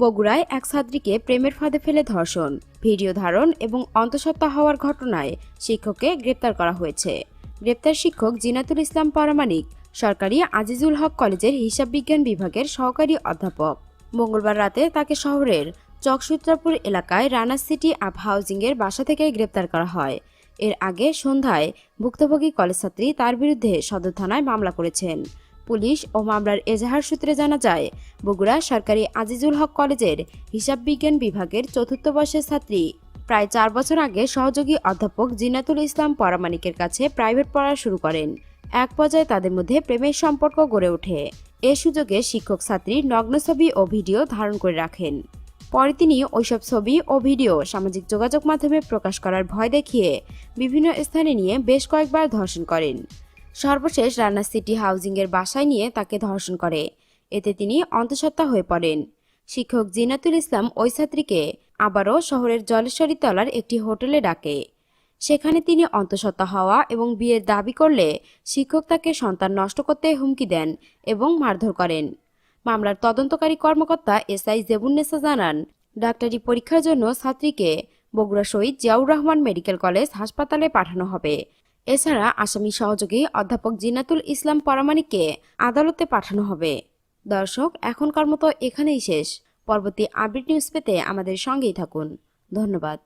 বগুড়ায় এক ছাত্রীকে প্রেমের ফাঁদে ফেলে ধর্ষণ, ভিডিও ধারণ এবং অন্তঃসত্ত্বা হওয়ার ঘটনায় শিক্ষককে গ্রেপ্তার করা হয়েছে। গ্রেপ্তার শিক্ষক জিনাতুল ইসলাম পারমাণিক, সরকারি আজিজুল হক কলেজের হিসাব বিজ্ঞান বিভাগের সহকারী অধ্যাপক। মঙ্গলবার রাতে তাকে শহরের চকসূত্রাপুর এলাকায় রানা সিটি আপ হাউজিংয়ের বাসা থেকে গ্রেপ্তার করা হয়। এর আগে সন্ধ্যায় ভুক্তভোগী কলেজ ছাত্রী তার বিরুদ্ধে সদর থানায় মামলা করেছেন। পুলিশ ও মামলার এজাহার সূত্রে জানা যায়, বগুড়া সরকারি আজিজুল হক কলেজের হিসাব বিজ্ঞান বিভাগের চতুর্থ বর্ষের ছাত্রী। প্রায় চার বছর আগে সহযোগী অধ্যাপক জিনাতুল ইসলাম পরামানিকের কাছে প্রাইভেট পড়া শুরু করেন। এক পর্যায়ে তাদের মধ্যে প্রেমের সম্পর্ক গড়ে ওঠে। এ সুযোগে শিক্ষক ছাত্রীর নগ্ন ছবি ও ভিডিও ধারণ করে রাখেন। পরে তিনি ওইসব ছবি ও ভিডিও সামাজিক যোগাযোগ মাধ্যমে প্রকাশ করার ভয় দেখিয়ে বিভিন্ন স্থানে নিয়ে বেশ কয়েকবার ধর্ষণ করেন। সর্বশেষ রানা সিটি হাউজিংয়ের বাসায় নিয়ে তাকে ধর্ষণ করে। এতে তিনি অন্তঃসত্ত্বা হয়ে পড়েন। শিক্ষক জিনাতুল ইসলাম ওই ছাত্রীকে আবারও শহরের জলেশ্বরী তলার একটি হোটেলে ডাকে। সেখানে তিনি অন্তঃসত্ত্বা হওয়া এবং বিয়ের দাবি করলে শিক্ষক তাকে সন্তান নষ্ট করতে হুমকি দেন এবং মারধর করেন। মামলার তদন্তকারী কর্মকর্তা এসআই জেবুন্নেসা জানান, ডাক্তারি পরীক্ষার জন্য ছাত্রীকে বগুড়া শহীদ জিয়াউর রহমান মেডিকেল কলেজ হাসপাতালে পাঠানো হবে। এছাড়া আসামি সহযোগী অধ্যাপক জিনাতুল ইসলাম পরামানিককে আদালতে পাঠানো হবে। দর্শক, এখনকার মতো এখানেই শেষ। পরবর্তী আপডেট নিউজ পেতে আমাদের সঙ্গেই থাকুন। ধন্যবাদ।